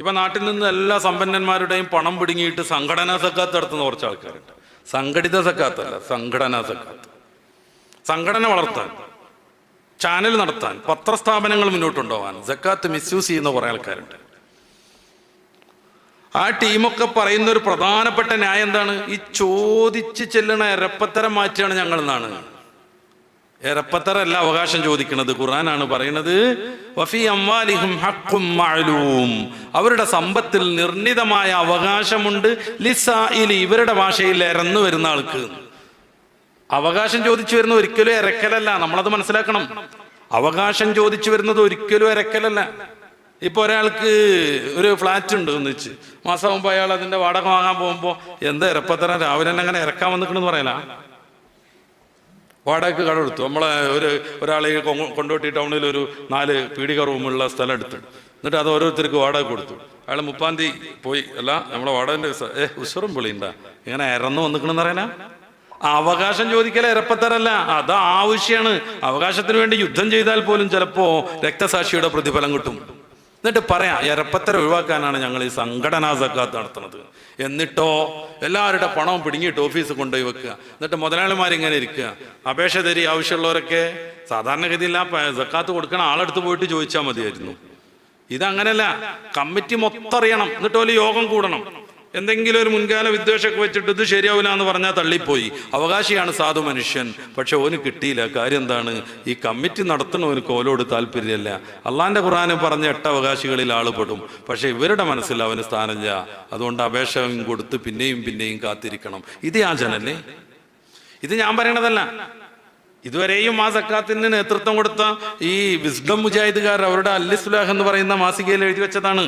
ഇപ്പൊ നാട്ടിൽ നിന്ന് എല്ലാ സമ്പന്നന്മാരുടെയും പണം പിടുങ്ങിയിട്ട് സംഘടനാ സക്കാത്ത് നടത്തുന്ന കുറച്ച് ആൾക്കാരുണ്ട്. സംഘടിത സക്കാത്തല്ല സംഘടനാ സക്കാത്ത്. സംഘടന വളർത്താൻ ചാനൽ നടത്താൻ പത്രസ്ഥാപനങ്ങൾ മുന്നോട്ടുണ്ടാവാൻ സക്കാത്ത് മിസ്യൂസ് ചെയ്യുന്ന കുറെ ആൾക്കാരുണ്ട്. ആ ടീമൊക്കെ പറയുന്ന ഒരു പ്രധാനപ്പെട്ട ന്യായം എന്താണ്? ഈ ചോദിച്ചു ചെല്ലണ എരപ്പത്തരം മാറ്റിയാണ് ഞങ്ങൾ എന്നാണ് എരപ്പത്തരല്ല അവകാശം ചോദിക്കുന്നത് ഖുർആനാണ് പറയുന്നത് അവരുടെ സമ്പത്തിൽ നിർണിതമായ അവകാശമുണ്ട്. ഇവരുടെ ഭാഷയിൽ ഇറന്നു വരുന്ന ആൾക്ക്. അവകാശം ചോദിച്ചു വരുന്ന ഒരിക്കലും ഇരക്കലല്ല നമ്മളത് മനസ്സിലാക്കണം. അവകാശം ചോദിച്ചു വരുന്നത് ഒരിക്കലും ഇരക്കലല്ല ഇപ്പൊ ഒരാൾക്ക് ഒരു ഫ്ലാറ്റ് ഉണ്ട് എന്ന് വെച്ച് മാസം മുമ്പ് അയാൾ അതിന്റെ വാടക വാങ്ങാൻ പോകുമ്പോ എന്താ ഇരപ്പത്തരം രാവിലെ അങ്ങനെ ഇറക്കാൻ വന്നിക്കണെന്ന് പറയല? വാടകയ്ക്ക് കട എടുത്തു. നമ്മളെ ഒരു ഒരാളെ കൊണ്ടോട്ടി ടൗണിൽ ഒരു നാല് പീടിക റൂമുള്ള സ്ഥലം എടുത്തു. എന്നിട്ട് അത് ഓരോരുത്തർക്ക് വാടക കൊടുത്തു. അയാൾ മുപ്പാം തീയതി പോയി. അല്ല നമ്മളെ വാടകന്റെ ഏ ഉസറും പൊളിയുണ്ടാ. ഇങ്ങനെ ഇറന്നു വന്നിക്കണെന്ന് പറയാനാ അവകാശം ചോദിക്കല ഇരപ്പത്തരല്ല അത് ആവശ്യമാണ് അവകാശത്തിന് വേണ്ടി യുദ്ധം ചെയ്താൽ പോലും ചിലപ്പോ രക്തസാക്ഷിയുടെ പ്രതിഫലം കിട്ടും. എന്നിട്ട് പറയാം ഇരപ്പത്തര ഒഴിവാക്കാനാണ് ഞങ്ങൾ ഈ സംഘടനാ സക്കാത്ത് നടത്തുന്നത്. എന്നിട്ടോ എല്ലാവരുടെ പണവും പിടുങ്ങിയിട്ട് ഓഫീസ് കൊണ്ടുപോയി വെക്കുക. എന്നിട്ട് മുതലാളിമാരിങ്ങനെ ഇരിക്കുക. അപേക്ഷ തരി ആവശ്യമുള്ളവരൊക്കെ. സാധാരണഗതിയിൽ ആ സക്കാത്ത് കൊടുക്കണ ആളെടുത്ത് പോയിട്ട് ചോദിച്ചാൽ മതിയായിരുന്നു. ഇതങ്ങനല്ല കമ്മിറ്റി മൊത്തം അറിയണം. എന്നിട്ട് യോഗം കൂടണം. എന്തെങ്കിലും ഒരു മുൻകാല വിദ്വേഷമൊക്കെ വെച്ചിട്ട് ഇത് ശരിയാവില്ല എന്ന് പറഞ്ഞാൽ തള്ളിപ്പോയി. അവകാശിയാണ് സാധു മനുഷ്യൻ. പക്ഷെ ഓന് കിട്ടിയില്ല. കാര്യം എന്താണ്? ഈ കമ്മിറ്റി നടത്തണവന് കോലോട് താല്പര്യമല്ല. അള്ളാന്റെ ഖുറാന് പറഞ്ഞ എട്ട് അവകാശികളിൽ ആളുപെടും പക്ഷെ ഇവരുടെ മനസ്സിൽ അവന് സ്ഥാനമില്ല അതുകൊണ്ട് അപേക്ഷ കൊടുത്ത് പിന്നെയും പിന്നെയും കാത്തിരിക്കണം. ഇത് യാചനല്ലേ ഇത് ഞാൻ പറയണതല്ല. ഇതുവരെയും ആ സക്കാത്തിന് നേതൃത്വം കൊടുത്ത ഈ വിസ്ഡം മുജാഹിദുകാർ അവരുടെ അല്ലിസ്ലാഹ് എന്ന് പറയുന്ന മാസികയിൽ എഴുതി വെച്ചതാണ്.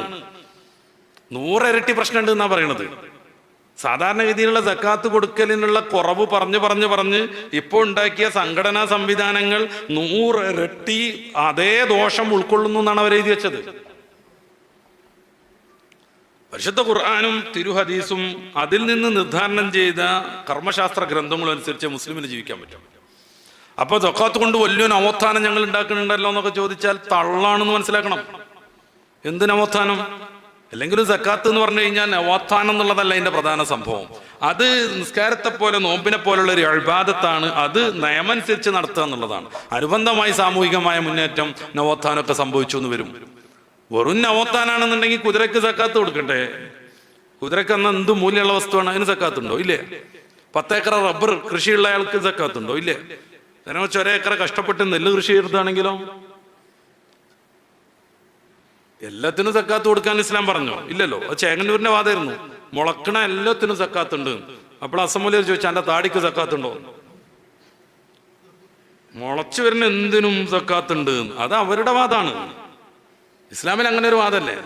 നൂറിരട്ടി പ്രശ്നമുണ്ട് എന്നാ പറയണത്. സാധാരണഗതിയിലുള്ള സക്കാത്ത് കൊടുക്കലിനുള്ള കുറവ് പറഞ്ഞു പറഞ്ഞു പറഞ്ഞ് ഇപ്പോൾ ഉണ്ടാക്കിയ സംഘടനാ സംവിധാനങ്ങൾ നൂറിരട്ടി അതേ ദോഷം ഉൾക്കൊള്ളുന്നു എന്നാണ് അവർ എഴുതി വെച്ചത്. പരിശുദ്ധ ഖുർആാനും തിരുഹദീസും അതിൽ നിന്ന് നിർദ്ധാരണം ചെയ്ത കർമ്മശാസ്ത്ര ഗ്രന്ഥങ്ങളും അനുസരിച്ച് മുസ്ലിമിന് ജീവിക്കാൻ പറ്റും. അപ്പൊ ജക്കാത്ത് കൊണ്ട് വലിയ നവോത്ഥാനം ഞങ്ങൾ ഉണ്ടാക്കുന്നുണ്ടല്ലോ എന്നൊക്കെ ചോദിച്ചാൽ തള്ളാണെന്ന് മനസ്സിലാക്കണം. എന്ത് നവോത്ഥാനം? അല്ലെങ്കിൽ ഒരു സക്കാത്ത് എന്ന് പറഞ്ഞു കഴിഞ്ഞാൽ നവോത്ഥാനം എന്നുള്ളതല്ല അതിന്റെ പ്രധാന സംഭവം. അത് നിസ്കാരത്തെ പോലെ നോമ്പിനെ പോലുള്ള ഒരു അഴിബാദത്താണ് അത് നയമനുസരിച്ച് നടത്തുക എന്നുള്ളതാണ്. അനുബന്ധമായി സാമൂഹികമായ മുന്നേറ്റം നവോത്ഥാനമൊക്കെ സംഭവിച്ചു എന്ന് വരും. വെറും നവോത്ഥാനാണെന്നുണ്ടെങ്കിൽ കുതിരക്ക് സക്കാത്ത് കൊടുക്കണ്ടേ കുതിരക്ക് എന്ന എന്ത് മൂല്യമുള്ള വസ്തുവാണ്? അതിന് സക്കാത്തുണ്ടോ? ഇല്ലേ? പത്തേക്കറ റബ്ബർ കൃഷിയുള്ള അയാൾക്ക് സക്കാത്തുണ്ടോ? ഇല്ലേ? നേരെ വെച്ച് ഒരേക്കറ കഷ്ടപ്പെട്ട് നെല്ല് കൃഷി ചെയ്താണെങ്കിലോ എല്ലാത്തിനും സക്കാത്ത് കൊടുക്കാൻ ഇസ്ലാം പറഞ്ഞോ? ഇല്ലല്ലോ. അത് ചേങ്ങന്നൂരിന്റെ വാദമായിരുന്നു മുളക്കണ എല്ലാത്തിനും സക്കാത്തുണ്ട്. അപ്പോൾ അസംബലിയർ ചോദിച്ചു എന്റെ താടിക്ക് സക്കാത്തുണ്ടോ? മുളച്ചു വരുന്ന എന്തിനും സക്കാത്തുണ്ട്. അത് അവരുടെ വാദമാണ് ഇസ്ലാമിൽ അങ്ങനെ ഒരു വാദമല്ലേ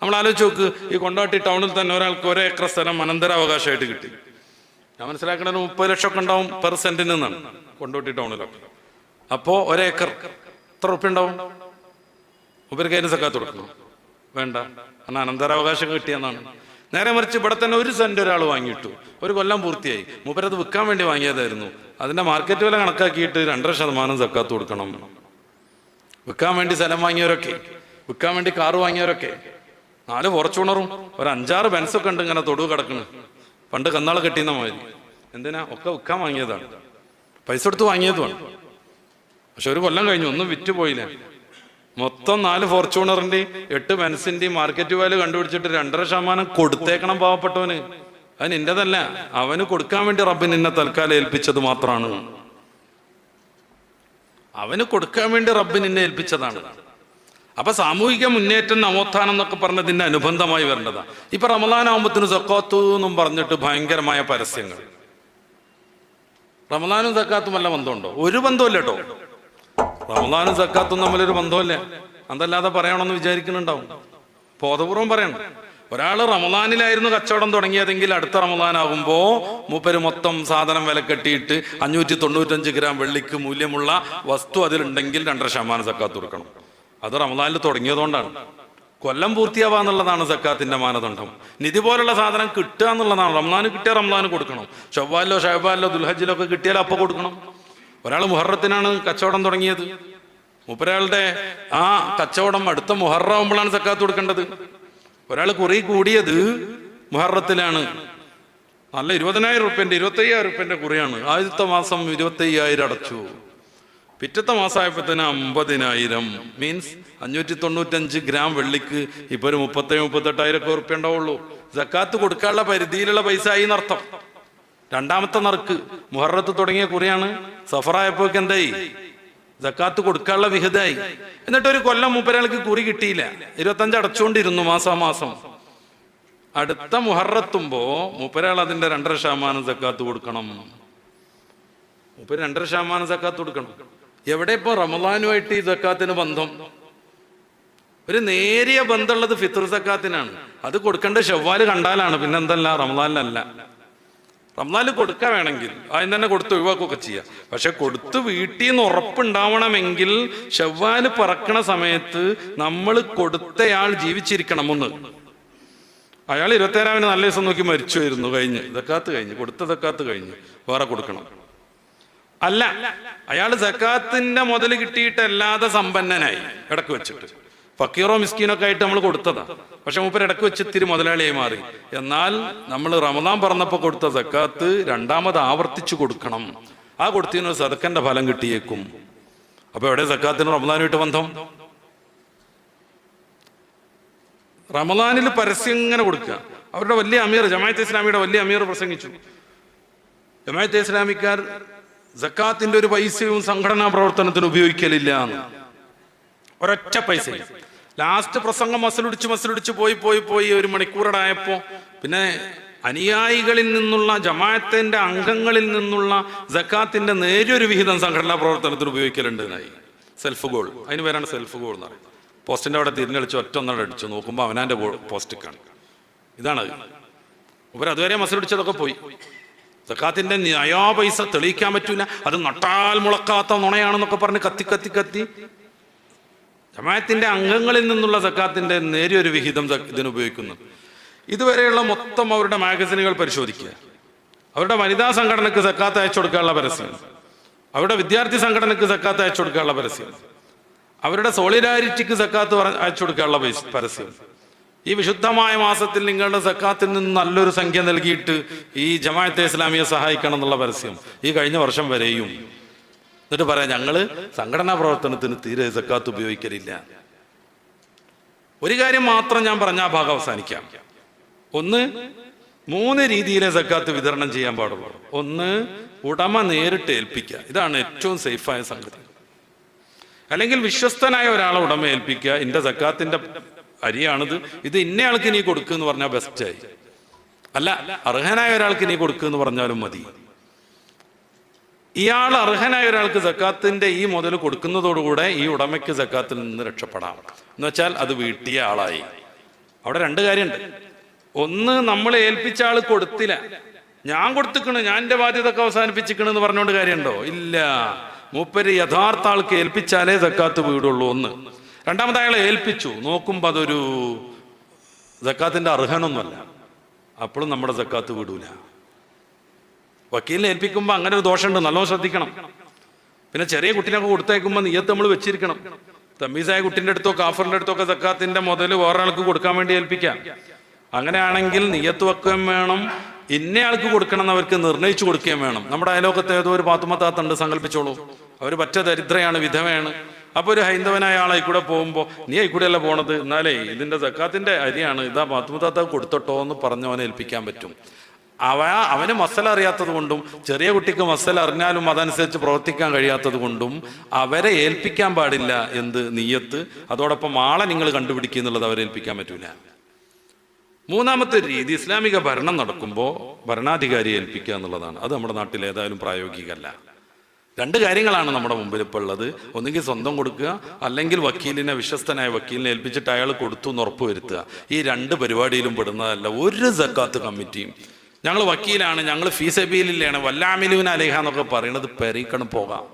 നമ്മൾ ആലോചിച്ച് നോക്ക് ഈ കൊണ്ടാട്ടി ടൗണിൽ തന്നെ ഒരാൾക്ക് ഒരേ ഏക്കർ സ്ഥലം അനന്തരാവകാശമായിട്ട് കിട്ടി. ഞാൻ മനസ്സിലാക്കണത് മുപ്പത് ലക്ഷം ഒക്കെ ഉണ്ടാവും പെർ സെന്റിന് നിന്നാണ് കൊണ്ടോട്ടി ടൗണിലൊക്കെ. അപ്പോ ഒരേക്കർ എത്ര റുപ്യ ഉണ്ടാവും? മൂപ്പര് കയ്യിൽ സക്കാത്ത് കൊടുക്കണം വേണ്ട. കാരണം അനന്തരാവകാശം കിട്ടിയെന്നാണ്. നേരെ മറിച്ച് ഇവിടെ തന്നെ ഒരു സെന്റ് ഒരാൾ വാങ്ങിയിട്ടു. ഒരു കൊല്ലം പൂർത്തിയായി. മൂപ്പരത് വിൽക്കാൻ വേണ്ടി വാങ്ങിയതായിരുന്നു. അതിന്റെ മാർക്കറ്റ് വില കണക്കാക്കിയിട്ട് രണ്ടര ശതമാനം സക്കാത്ത് കൊടുക്കണം. വിൽക്കാൻ വേണ്ടി സ്ഥലം വാങ്ങിയവരൊക്കെ. വിൽക്കാൻ വേണ്ടി കാറ് വാങ്ങിയവരൊക്കെ. നാല് ഫോർച്യൂണറും ഒരു അഞ്ചാറ് ബെൻസൊക്കെ ഉണ്ട് ഇങ്ങനെ തൊടുവ് കിടക്കണ്. പണ്ട് കന്നാൾ കെട്ടിയെന്ന മാതിരി. എന്തിനാ? ഒക്കെ വിൽക്കാൻ വാങ്ങിയതാണ്. പൈസ എടുത്ത് വാങ്ങിയതുമാണ്. പക്ഷെ ഒരു കൊല്ലം കഴിഞ്ഞു. ഒന്നും വിറ്റ് പോയില്ല മൊത്തം നാല് ഫോർച്യൂണറിന്റെയും എട്ട് ബെൻസിന്റെയും മാർക്കറ്റ് വാല്യൂ കണ്ടുപിടിച്ചിട്ട് രണ്ടര ശതമാനം കൊടുത്തേക്കണം പാവപ്പെട്ടവന്. അത് നിന്റേതല്ല അവന് കൊടുക്കാൻ വേണ്ടി റബ്ബ് നിന്നെ തൽക്കാലം ഏൽപ്പിച്ചത് മാത്രമാണ് അവന് കൊടുക്കാൻ വേണ്ടി റബ്ബ് നിന്നെ ഏൽപ്പിച്ചതാണ്. അപ്പൊ സാമൂഹിക മുന്നേറ്റം നവോത്ഥാനം എന്നൊക്കെ പറഞ്ഞതിന്റെ അനുബന്ധമായി വരേണ്ടതാ. ഇപ്പൊ റമദാൻ ആകുമ്പത്തിന് സക്കാത്തു എന്നും പറഞ്ഞിട്ട് ഭയങ്കരമായ പരസ്യങ്ങൾ. റമദാനും സക്കാത്തും വല്ല ബന്ധമുണ്ടോ? ഒരു ബന്ധമല്ലോ കേട്ടോ. റമദാനും സക്കാത്തും തമ്മിലൊരു ബന്ധമല്ലേ അതല്ലാതെ പറയണമെന്ന് വിചാരിക്കുന്നുണ്ടാവും. ബോധപൂർവം പറയണം. ഒരാൾ റമദാനിലായിരുന്നു കച്ചവടം തുടങ്ങിയതെങ്കിൽ അടുത്ത റമദാനാകുമ്പോ മൂപ്പര് മൊത്തം സാധനം വില കെട്ടിയിട്ട് അഞ്ഞൂറ്റി തൊണ്ണൂറ്റഞ്ച് ഗ്രാം വെള്ളിക്ക് മൂല്യമുള്ള വസ്തു അതിലുണ്ടെങ്കിൽ രണ്ടര ശതമാനം സക്കാത്ത് കൊടുക്കണം. അത് റമദാനിൽ തുടങ്ങിയതുകൊണ്ടാണ്. കൊല്ലം പൂർത്തിയാവാന്നുള്ളതാണ് സക്കാത്തിന്റെ മാനദണ്ഡം. നിധി പോലുള്ള സാധനം കിട്ടുക എന്നുള്ളതാണ്. റമദാന് കിട്ടിയ റമദാന് കൊടുക്കണം. ചൊവ്വാലിലോ ഷഹബാലിലോ ദുൽഹജിലോ ഒക്കെ കിട്ടിയാൽ അപ്പൊ കൊടുക്കണം. ഒരാൾ മുഹറത്തിനാണ് കച്ചവടം തുടങ്ങിയത്. മുപ്പരാളുടെ ആ കച്ചവടം അടുത്ത മുഹറാവുമ്പോഴാണ് സക്കാത്ത് കൊടുക്കേണ്ടത്. ഒരാൾ കുറി കൂടിയത് മുഹറത്തിലാണ്. നല്ല ഇരുപതിനായിരം റുപ്യന്റെ ഇരുപത്തയ്യായിരം റുപ്യന്റെ കുറിയാണ്. ആദ്യത്തെ മാസം ഇരുപത്തയ്യായിരം അടച്ചു. പിറ്റത്തെ മാസമായപ്പോഴത്തേന് അമ്പതിനായിരം. മീൻസ് അഞ്ഞൂറ്റി തൊണ്ണൂറ്റഞ്ച് ഗ്രാം വെള്ളിക്ക് ഇപ്പൊ ഒരു മുപ്പത്തേഴ് മുപ്പത്തെട്ടായിരം ഒക്കെ ഉറുപ്പ്യ ഉണ്ടാവുള്ളൂ. ജക്കാത്ത് കൊടുക്കാനുള്ള പരിധിയിലുള്ള പൈസ ആയി എന്നർത്ഥം. രണ്ടാമത്തെ നറുക്ക് മുഹറത്ത് തുടങ്ങിയ കുറിയാണ്. സഫറായപ്പോക്ക് എന്തായി? ജക്കാത്ത് കൊടുക്കാനുള്ള വിഹിതമായി എന്നിട്ട് ഒരു കൊല്ലം മൂപ്പരാൾക്ക് കുറി കിട്ടിയില്ല. ഇരുപത്തഞ്ച് അടച്ചുകൊണ്ടിരുന്നു മാസാമാസം. അടുത്ത മുഹറത്തുമ്പോ മൂപ്പരാൾ അതിന്റെ രണ്ടര ശതമാനം ജക്കാത്ത് കൊടുക്കണം. മൂപ്പര് രണ്ടര ശതമാനം ജക്കാത്ത് കൊടുക്കണം. എവിടെ ഇപ്പൊ റമദാനുമായിട്ട് ഈ ജക്കാത്തിന് ബന്ധം? ഒരു നേരിയ ബന്ധമുള്ളത് ഫിത്തർ സക്കാത്തിനാണ് അത് കൊടുക്കേണ്ട ഷവ്വാൽ കണ്ടാലാണ്. പിന്നെന്തല്ല റമദാനിലല്ല. റംസാനിൽ കൊടുക്കാൻ വേണമെങ്കിൽ ആദ്യം തന്നെ കൊടുത്ത് ഒഴിവാക്കുകയൊക്കെ ചെയ്യാം. പക്ഷെ കൊടുത്ത് വീട്ടിൽ നിന്ന് ഉറപ്പുണ്ടാവണമെങ്കിൽ ഷവ്വാൽ പറക്കണ സമയത്ത് നമ്മൾ കൊടുത്തയാൾ ജീവിച്ചിരിക്കണം ഒന്ന് അയാൾ ഇരുപത്തേഴാവിന് നല്ല ദിവസം നോക്കി മരിച്ചു വരുന്നു കഴിഞ്ഞ്. ഇതക്കാത്ത് കഴിഞ്ഞ്. കൊടുത്ത തക്കാത്ത് കഴിഞ്ഞ്. വേറെ കൊടുക്കണം. അല്ല അയാൾ സക്കാത്തിന്റെ മുതൽ കിട്ടിയിട്ടല്ലാതെ സമ്പന്നനായി. ഇടയ്ക്ക് വെച്ചിട്ട്. ഫക്കീറോ മിസ്കീനൊക്കെ ആയിട്ട് നമ്മൾ കൊടുത്തതാ. പക്ഷെ മൂപ്പർ ഇടയ്ക്ക് വെച്ച് ഇത്തിരി മുതലാളിയായി മാറി. എന്നാൽ നമ്മൾ റമദാൻ പറഞ്ഞപ്പോൾ കൊടുത്ത സക്കാത്ത് രണ്ടാമത് ആവർത്തിച്ചു കൊടുക്കണം. ആ കൊടുത്തതിന് ഒരു സദക്കന്റെ ഫലം കിട്ടിയേക്കും. അപ്പൊ എവിടെ സക്കാത്തിന് റമദാനുമായിട്ട് ബന്ധം? റമദാനിൽ പരസ്യം ഇങ്ങനെ കൊടുക്കുക അവരുടെ വലിയ അമീർ ജമായത്ത് ഇസ്ലാമിയുടെ വലിയ അമീർ പ്രസംഗിച്ചു. ജമായത്ത് ഇസ്ലാമിക്കാർ സക്കാത്തിന്റെ ഒരു പൈസയും സംഘടനാ പ്രവർത്തനത്തിന് ഉപയോഗിക്കലില്ല എന്ന്. ഒരൊറ്റ പൈസ ലാസ്റ്റ് പ്രസംഗം മസലുടിച്ച് മസലുടിച്ച് പോയി പോയി പോയി ഒരു മണിക്കൂറടായപ്പോ പിന്നെ അനുയായികളിൽ നിന്നുള്ള ജമാഅത്തിന്റെ അംഗങ്ങളിൽ നിന്നുള്ള ജക്കാത്തിന്റെ നേരിയൊരു വിഹിതം സംഘടനാ പ്രവർത്തനത്തിന് ഉപയോഗിക്കലുണ്ട് സെൽഫ് ഗോൾ അതിന് പേരാണ് സെൽഫ് ഗോൾ എന്ന് പറയുന്നത്. പോസ്റ്റിന്റെ അവിടെ തിരിഞ്ഞടിച്ച് ഒറ്റ ഒന്നട അടിച്ചു നോക്കുമ്പോൾ അവനാന്റെ പോസ്റ്റ് കാണും ഇതാണ്. ഇവർ അതുവരെ മസലുടിച്ചതൊക്കെ പോയി. സക്കാത്തിന്റെ നയാ പൈസ തെളിയിക്കാൻ പറ്റൂല. അത് നട്ടാൽ മുളക്കാത്ത നുണയാണെന്നൊക്കെ പറഞ്ഞ് കത്തി കത്തി കത്തി ജമാഅത്തിന്റെ അംഗങ്ങളിൽ നിന്നുള്ള സക്കാത്തിന്റെ നേരിയൊരു വിഹിതം ഇതിന് ഉപയോഗിക്കുന്നു ഇതുവരെയുള്ള മൊത്തം അവരുടെ മാഗസിനുകൾ പരിശോധിക്കുക. അവരുടെ വനിതാ സംഘടനക്ക് സക്കാത്ത് അയച്ചു കൊടുക്കാനുള്ള പരസ്യം. അവരുടെ വിദ്യാർത്ഥി സംഘടനക്ക് സക്കാത്ത് അയച്ചു കൊടുക്കാനുള്ള പരസ്യം. അവരുടെ സോളിഡാരിറ്റിക്ക് സക്കാത്ത് അയച്ചു കൊടുക്കാനുള്ള പരസ്യം. ഈ വിശുദ്ധമായ മാസത്തിൽ നിങ്ങളുടെ സക്കാത്തിൽ നിന്ന് നല്ലൊരു സംഖ്യ നൽകിയിട്ട് ഈ ജമാഅത്തെ ഇസ്ലാമിയെ സഹായിക്കണം എന്നുള്ള പരസ്യം ഈ കഴിഞ്ഞ വർഷം വരെയും എന്നിട്ട് പറയാം ഞങ്ങൾ സംഘടനാ പ്രവർത്തനത്തിന് തീരെ സക്കാത്ത് ഉപയോഗിക്കലില്ല. ഒരു കാര്യം മാത്രം ഞാൻ പറഞ്ഞ ആ ഭാഗം അവസാനിക്കാം. ഒന്ന് മൂന്ന് രീതിയിലെ സക്കാത്ത് വിതരണം ചെയ്യാൻ പാടുള്ളൂ. ഒന്ന് ഉടമ നേരിട്ട് ഏൽപ്പിക്കുക. ഇതാണ് ഏറ്റവും സേഫായ സംഗതി. അല്ലെങ്കിൽ വിശ്വസ്തനായ ഒരാളെ ഉടമ ഏൽപ്പിക്കുക. എന്റെ സക്കാത്തിന്റെ അരിയാണിത്. ഇത് ഇന്നയാൾക്ക് നീ കൊടുക്കുക എന്ന് പറഞ്ഞാൽ ബെസ്റ്റായി അല്ല അർഹനായ ഒരാൾക്ക് നീ കൊടുക്കുക എന്ന് പറഞ്ഞാലും മതി. ഇയാൾ അർഹനായ ഒരാൾക്ക് സക്കാത്തിന്റെ ഈ മുതൽ കൊടുക്കുന്നതോടുകൂടെ ഈ ഉടമയ്ക്ക് സക്കാത്തിൽ നിന്ന് രക്ഷപ്പെടാം. എന്ന് വെച്ചാൽ അത് വീട്ടിയ ആളായി. അവിടെ രണ്ട് കാര്യമുണ്ട്. ഒന്ന് നമ്മൾ ഏൽപ്പിച്ച ആൾ കൊടുത്തില്ല. ഞാൻ കൊടുത്തിക്കണ് ഞാൻ എന്റെ ബാധ്യത ഒക്കെ അവസാനിപ്പിച്ചിക്കണ് എന്ന് പറഞ്ഞുകൊണ്ട് കാര്യമുണ്ടോ? ഇല്ല. മൂപ്പര് യഥാർത്ഥ ആൾക്ക് ഏൽപ്പിച്ചാലേ സക്കാത്ത് വീടുള്ളൂ ഒന്ന്. രണ്ടാമത് അയാളെ ഏൽപ്പിച്ചു. നോക്കുമ്പോ അതൊരു സക്കാത്തിന്റെ അർഹനൊന്നുമല്ല. അപ്പോഴും നമ്മുടെ സക്കാത്ത് വിടൂല. വക്കീലിനെ ഏൽപ്പിക്കുമ്പോൾ അങ്ങനെ ഒരു ദോഷമുണ്ട്. നല്ലോണം ശ്രദ്ധിക്കണം. പിന്നെ ചെറിയ കുട്ടീനൊക്കെ കൊടുത്തേക്കുമ്പോൾ നീയത്ത് നമ്മൾ വെച്ചിരിക്കണം. തമ്മീസായ കുട്ടീന്റെ അടുത്തോ കാഫറിന്റെ അടുത്തോ ഒക്കെ സക്കാത്തിന്റെ മുതൽ വേറൊരാൾക്ക് കൊടുക്കാൻ വേണ്ടി ഏൽപ്പിക്കാം. അങ്ങനെയാണെങ്കിൽ നീയത്ത് വെക്കുകയും വേണം ഇന്നയാൾക്ക് കൊടുക്കണം എന്ന് അവർക്ക് നിർണയിച്ചു കൊടുക്കുകയും വേണം. നമ്മുടെ അയലോകത്ത് ഏതോ ഒരു പാത്തുമത്താത്തുണ്ട് സങ്കല്പിച്ചോളൂ. അവർ പറ്റ ദരിദ്രയാണ് വിധവയാണ്. അപ്പോൾ ഒരു ഹൈന്ദവനായ ആളെ കൂടെ പോകുമ്പോൾ നീ ആയി അല്ല പോണത്? എന്നാലേ ഇതിന്റെ സക്കാത്തിന്റെ അരിയാണ് ഇതാ പാത്തുമത്താത്ത കൊടുത്തോട്ടോ എന്ന് പറഞ്ഞവനെ ഏൽപ്പിക്കാൻ പറ്റും. അവ അവന് മസല അറിയാത്തത് കൊണ്ടും ചെറിയ കുട്ടിക്ക് മസല അറിഞ്ഞാലും അതനുസരിച്ച് പ്രവർത്തിക്കാൻ കഴിയാത്തത് കൊണ്ടും അവരെ ഏൽപ്പിക്കാൻ പാടില്ല എന്ത് നീയത്ത്. അതോടൊപ്പം ആളെ നിങ്ങൾ കണ്ടുപിടിക്കുക എന്നുള്ളത് അവരെ ഏൽപ്പിക്കാൻ പറ്റൂല. മൂന്നാമത്തെ രീതി ഇസ്ലാമിക ഭരണം നടക്കുമ്പോൾ ഭരണാധികാരി ഏൽപ്പിക്കുക എന്നുള്ളതാണ്. അത് നമ്മുടെ നാട്ടിൽ ഏതായാലും പ്രായോഗികമല്ല. രണ്ട് കാര്യങ്ങളാണ് നമ്മുടെ മുമ്പിൽ ഇപ്പോൾ ഉള്ളത്. ഒന്നുകിൽ സ്വന്തം കൊടുക്കുക അല്ലെങ്കിൽ വക്കീലിനെ വിശ്വസ്തനായ വക്കീലിനെ ഏൽപ്പിച്ചിട്ട് അയാൾ കൊടുത്തു എന്ന് ഉറപ്പ് വരുത്തുക ഈ രണ്ട് പരിപാടിയിലും പെടുന്നതല്ല ഒരു സക്കാത്ത് കമ്മിറ്റിയും. ഞങ്ങൾ വക്കീലാണ് ഞങ്ങൾ ഫീസബീലിലാണ് വല്ലാമിലുവിൻ അലേഹ എന്നൊക്കെ പറയുന്നത് പെരീക്കണം പോകാം.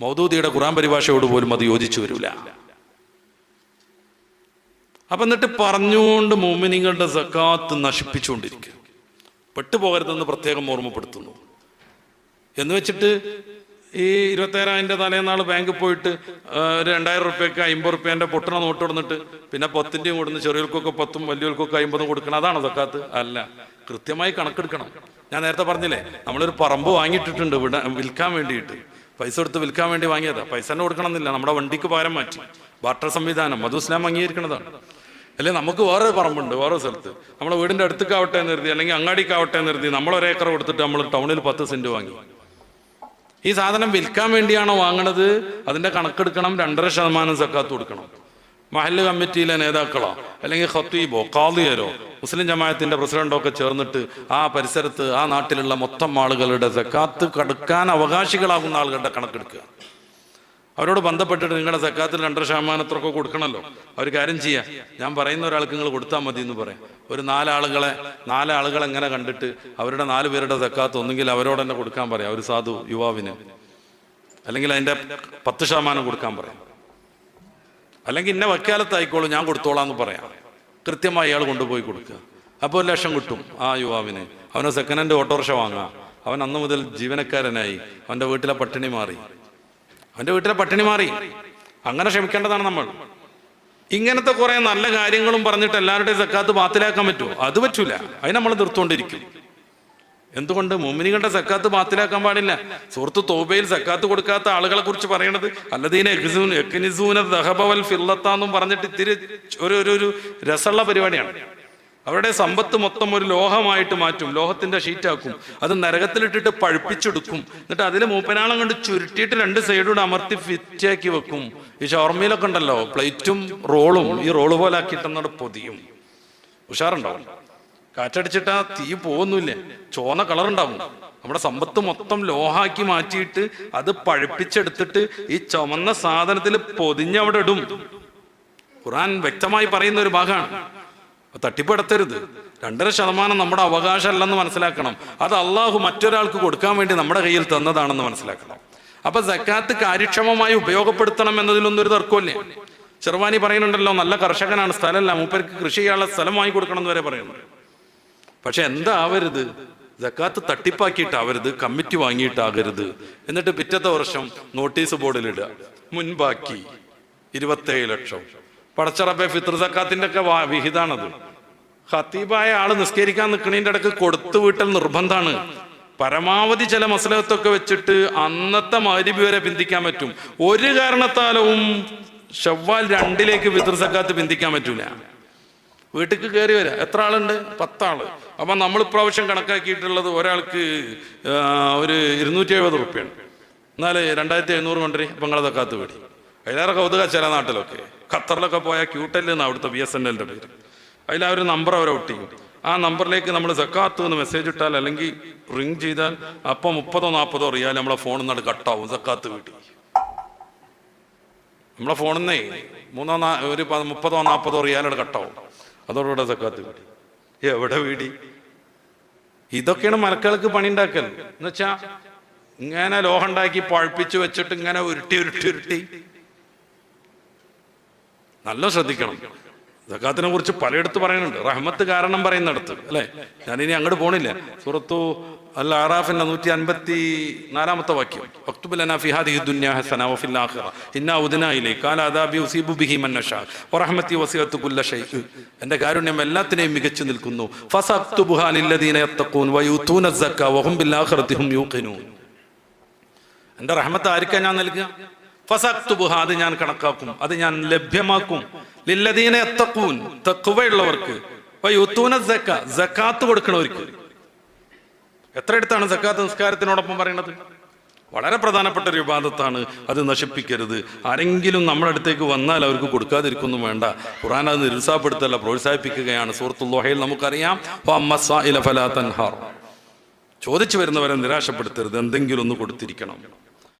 മൗദൂദിയുടെ ഖുറാൻ പരിഭാഷയോട് പോലും അത് യോജിച്ചു വരില്ല. അപ്പൊ എന്നിട്ട് പറഞ്ഞുകൊണ്ട് മോമിനിങ്ങളുടെ സക്കാത്ത് നശിപ്പിച്ചുകൊണ്ടിരിക്കുക. പെട്ടുപോകരുതെന്ന് പ്രത്യേകം ഓർമ്മപ്പെടുത്തുന്നു. എന്ന് വെച്ചിട്ട് ഈ ഇരുപത്തേഴായിരം തലേന്നാൾ ബാങ്കിൽ പോയിട്ട് ഒരു രണ്ടായിരം റുപ്യക്ക് അമ്പത് റുപ്യേന്റെ പൊട്ടണ നോട്ട് കൊടുത്തിട്ട് പിന്നെ പത്തിന്റെയും കൊടുന്ന് ചെറിയവർക്കൊക്കെ പത്തും വലിയവർക്കൊക്കെ അമ്പതും കൊടുക്കണം. അതാണ് സക്കാത്ത്? അല്ല. കൃത്യമായി കണക്കെടുക്കണം. ഞാൻ നേരത്തെ പറഞ്ഞില്ലേ നമ്മളൊരു പറമ്പ് വാങ്ങിയിട്ടിട്ടുണ്ട് ഇവിടെ വിൽക്കാൻ വേണ്ടിയിട്ട്. പൈസ കൊടുത്ത് വിൽക്കാൻ വേണ്ടി വാങ്ങിയതാ. പൈസ തന്നെ കൊടുക്കണം എന്നില്ല നമ്മുടെ വണ്ടിക്ക് പകരം മാറ്റി. ബാർട്ടർ സംവിധാനം മധു ഇസ്ലാം അംഗീകരിക്കുന്നതാണ്. അല്ലെ നമുക്ക് വേറെ പറമ്പുണ്ട് വേറെ സ്ഥലത്ത്. നമ്മുടെ വീടിന്റെ അടുത്തേക്കാവട്ടെ എന്ന് കരുതി അല്ലെങ്കിൽ അങ്ങാടിക്കാവട്ടെ എന്ന് കരുതി നമ്മൾ ഏക്കർ കൊടുത്തിട്ട് നമ്മൾ ടൗണിൽ പത്ത് സെന്റ് വാങ്ങി. ഈ സാധനം വിൽക്കാൻ വേണ്ടിയാണോ വാങ്ങണത്? അതിന്റെ കണക്കെടുക്കണം രണ്ടര ശതമാനം സക്കാത്ത് കൊടുക്കണം. മഹല്ല് കമ്മിറ്റിയിലെ നേതാക്കളോ അല്ലെങ്കിൽ ഖത്തീബോ കാദിയരോ മുസ്ലിം ജമാഅത്തിന്റെ പ്രസിഡന്റോ ഒക്കെ ചേർന്നിട്ട് ആ പരിസരത്ത് ആ നാട്ടിലുള്ള മൊത്തം ആളുകളുടെ സക്കാത്ത് കടുക്കാൻ അവകാശികളാകുന്ന ആളുകളുടെ കണക്കെടുക്കുക. അവരോട് ബന്ധപ്പെട്ടിട്ട് നിങ്ങളുടെ സക്കാത്തിൽ രണ്ടര ശതമാനത്തിനൊക്കെ കൊടുക്കണമല്ലോ അവർ കാര്യം ചെയ്യാം. ഞാൻ പറയുന്ന ഒരാൾക്ക് നിങ്ങൾ കൊടുത്താൽ മതി എന്ന് പറയാം. ഒരു നാലാളുകളെ നാലാളുകൾ എങ്ങനെ കണ്ടിട്ട് അവരുടെ നാല് പേരുടെ സക്കാത്ത് ഒന്നുകിൽ അവരോട് തന്നെ കൊടുക്കാൻ പറയാം. ഒരു സാധു യുവാവിന്. അല്ലെങ്കിൽ അതിന്റെ പത്ത് ശതമാനം കൊടുക്കാൻ പറയാം. അല്ലെങ്കിൽ ഇന്ന വക്കാലത്തായിക്കോളൂ ഞാൻ കൊടുത്തോളാം എന്ന് പറയാം. കൃത്യമായി അയാൾ കൊണ്ടുപോയി കൊടുക്കുക. അപ്പോൾ ഒരു ലക്ഷം കിട്ടും ആ യുവാവിന്. അവന് സെക്കൻഡ് ഹാൻഡ് ഓട്ടോറിക്ഷ വാങ്ങാം. അവൻ അന്ന് മുതൽ ജീവനക്കാരനായി. അവന്റെ വീട്ടിലെ പട്ടിണി മാറി. അവന്റെ വീട്ടിലെ പട്ടിണി മാറി. അങ്ങനെ ക്ഷമിക്കേണ്ടതാണ് നമ്മൾ. ഇങ്ങനത്തെ കുറേ നല്ല കാര്യങ്ങളും പറഞ്ഞിട്ട് എല്ലാവരുടെയും സക്കാത്ത് പാത്തിലാക്കാൻ പറ്റുമോ? അത് പറ്റൂല. അതിന് നമ്മൾ നിർത്തുകൊണ്ടിരിക്കും എന്തുകൊണ്ട് മുമിനികളുടെ സക്കാത്ത് ബാത്തിലാക്കാൻ പാടില്ല? സുഹൃത്ത് തോബയിൽ സക്കാത്ത് കൊടുക്കാത്ത ആളുകളെ കുറിച്ച് പറയണത് ഫില്ലത്താന്നും പറഞ്ഞിട്ട് ഇത്തിരി ഒരു ഒരു രസമുള്ള പരിപാടിയാണ്. അവരുടെ സമ്പത്ത് മൊത്തം ഒരു ലോഹമായിട്ട് മാറ്റും. ലോഹത്തിന്റെ ഷീറ്റാക്കും. അത് നരകത്തിലിട്ടിട്ട് പഴുപ്പിച്ചെടുക്കും. എന്നിട്ട് അതിൽ മൂപ്പനാളം കൊണ്ട് ചുരുട്ടിയിട്ട് രണ്ട് സൈഡൂടെ അമർത്തി ഫിറ്റാക്കി വെക്കും. ഈ ഷവർമയിലൊക്കെ ഉണ്ടല്ലോ പ്ലേറ്റും റോളും ഈ റോൾ പോലെ ആക്കിയിട്ടെന്നോട് പൊതിയും. ഉഷാറുണ്ടാവും കാറ്റടിച്ചിട്ട് തീ പോകുന്നില്ലേ ചോന്ന കളർ ഉണ്ടാവും നമ്മുടെ സമ്പത്ത് മൊത്തം ലോഹാക്കി മാറ്റിയിട്ട് അത് പഴുപ്പിച്ചെടുത്തിട്ട് ഈ ചുമന്ന സാധനത്തിൽ പൊതിഞ്ഞവിടെ ഇടും. ഖുറാൻ വ്യക്തമായി പറയുന്ന ഒരു ഭാഗമാണ് തട്ടിപ്പെടുത്തരുത്. രണ്ടര ശതമാനം നമ്മുടെ അവകാശമല്ലെന്ന് മനസ്സിലാക്കണം. അത് അള്ളാഹു മറ്റൊരാൾക്ക് കൊടുക്കാൻ വേണ്ടി നമ്മുടെ കയ്യിൽ തന്നതാണെന്ന് മനസ്സിലാക്കണം. അപ്പൊ സക്കാത്ത് കാര്യക്ഷമമായി ഉപയോഗപ്പെടുത്തണം എന്നതിലൊന്നും ഒരു തർക്കമല്ലേ ചെറുവാനി പറയുന്നുണ്ടല്ലോ നല്ല കർഷകനാണ് സ്ഥലമല്ല മൂപ്പർക്ക് കൃഷി ചെയ്യാനുള്ള സ്ഥലം വാങ്ങി കൊടുക്കണം എന്ന് വരെ പറയുന്നുണ്ട് പക്ഷെ എന്താവരുത് ജക്കാത്ത് തട്ടിപ്പാക്കിയിട്ടാവരുത് കമ്മിറ്റി വാങ്ങിയിട്ടാകരുത്. എന്നിട്ട് പിറ്റത്തെ വർഷം നോട്ടീസ് ബോർഡിലിടുക. മുൻപാക്കി ഇരുപത്തേഴ് ലക്ഷം. പടച്ചറബെ ഫിത്ര സക്കാത്തിന്റെ ഒക്കെ വിഹിതാണത്. ഹത്തീബായ ആൾ നിസ്കരിക്കാൻ നിൽക്കണതിന്റെ ഇടയ്ക്ക് കൊടുത്തു വീട്ടൽ നിർബന്ധമാണ് പരമാവധി ചില മസലത്തൊക്കെ വെച്ചിട്ട് അന്നത്തെ മരുഭി വരെ പിന്തിക്കാൻ പറ്റും. ഒരു കാരണത്താലും ഷവ്വാൽ രണ്ടിലേക്ക് ഫിത്ർ സക്കാത്ത് പിന്തിക്കാൻ പറ്റൂല. വീട്ടിക്ക് കയറി വരാം. എത്ര ആളുണ്ട്? പത്താൾ. അപ്പം നമ്മൾ ഇപ്രാവശ്യം കണക്കാക്കിയിട്ടുള്ളത് ഒരാൾക്ക് ഒരു ഇരുന്നൂറ്റി എഴുപത് റുപ്യാണ്. എന്നാൽ രണ്ടായിരത്തി എഴുന്നൂറ് കൊണ്ടരി കാത്തു വീടി. അതിലേറെ കൗതുക ചില നാട്ടിലൊക്കെ. ഖത്തറിലൊക്കെ പോയാൽ ക്യൂട്ടൽ എന്നാണ് അവിടുത്തെ ബി എസ് എൻ എല്ലിന്റെ പേര്. അതിൽ ആ ഒരു നമ്പർ അവരെ ഒട്ടിക്കും. ആ നമ്പറിലേക്ക് നമ്മൾ സക്കാത്ത് എന്ന് മെസ്സേജ് ഇട്ടാൽ അല്ലെങ്കിൽ റിങ് ചെയ്താൽ അപ്പം മുപ്പതോ നാൽപ്പതോ റിയാൽ നമ്മളെ ഫോണിൽ നിന്ന് കട്ടാവും സക്കാത്ത് വീട്ടിൽ. നമ്മളെ ഫോണിൽ നിന്നേ മൂന്നോ ഒരു മുപ്പതോ നാൽപ്പതോ റിയാലോട് കട്ടാവും അതോടുകൂടെ സക്കാത്ത് വീടി എവിടെ വീടി? ഇതൊക്കെയാണ് മലക്കൾക്ക് പണി ഉണ്ടാക്കൽ എന്ന് വെച്ചാ ഇങ്ങനെ ലോഹം ഉണ്ടാക്കി പഴുപ്പിച്ച് വെച്ചിട്ട് ഇങ്ങനെ ഉരുട്ടി ഉരുട്ടി ഉരുട്ടി. നല്ല ശ്രദ്ധിക്കണം. സക്കാത്തിനെ കുറിച്ച് പലയിടത്ത് പറയുന്നുണ്ട്. റഹ്മത്ത് കാരണം പറയുന്നിടത്ത് അല്ലെ? ഞാനിനി അങ്ങോട്ട് പോണില്ല. സുറത്തു അൽ ആറാഫിന്റെ നൂറ്റി അൻപത്തി നാലാമത്തെ വാക്യം വക്തുബലന ഫിഹാദി ദുനിയ ഹസന ആഖിറ. ഇന്നാ ഉദ്ന ഇലൈ ഖാല അദാബി ഉസീബു ബിഹി കാരുണ്യം എല്ലാത്തിനെയും മികച്ചു നിൽക്കുന്നു. എന്റെ വഹും ബിൽ റഹ്മത്ത് ആർക്കാ ഞാൻ നൽകുക ഫസക്തുബുഹ അത് ഞാൻ കണക്കാക്കും. അത് ഞാൻ ലഭ്യമാക്കും. ലില്ലദീന തക്കൂൻ തഖ്വയുള്ളവർക്ക്. വയൂതൂന സക്ക സക്കാത്ത് കൊടുക്കണവർക്ക് എത്ര എടുത്താണ് സക്കാത്ത് നിസ്കാരത്തിനോടൊപ്പം പറയുന്നത് വളരെ പ്രധാനപ്പെട്ട ഒരു വിവാദത്താണ്. അത് നശിപ്പിക്കരുത്. ആരെങ്കിലും നമ്മുടെ അടുത്തേക്ക് വന്നാൽ അവർക്ക് കൊടുക്കാതിരിക്കൊന്നും വേണ്ട. ഖുറാൻ അത് നിരുത്സാഹപ്പെടുത്തല്ല പ്രോത്സാഹിപ്പിക്കുകയാണ്. സുഹൃത്തുള്ളഹയിൽ നമുക്കറിയാം ചോദിച്ചു വരുന്നവരെ നിരാശപ്പെടുത്തരുത്. എന്തെങ്കിലും ഒന്ന് കൊടുത്തിരിക്കണം.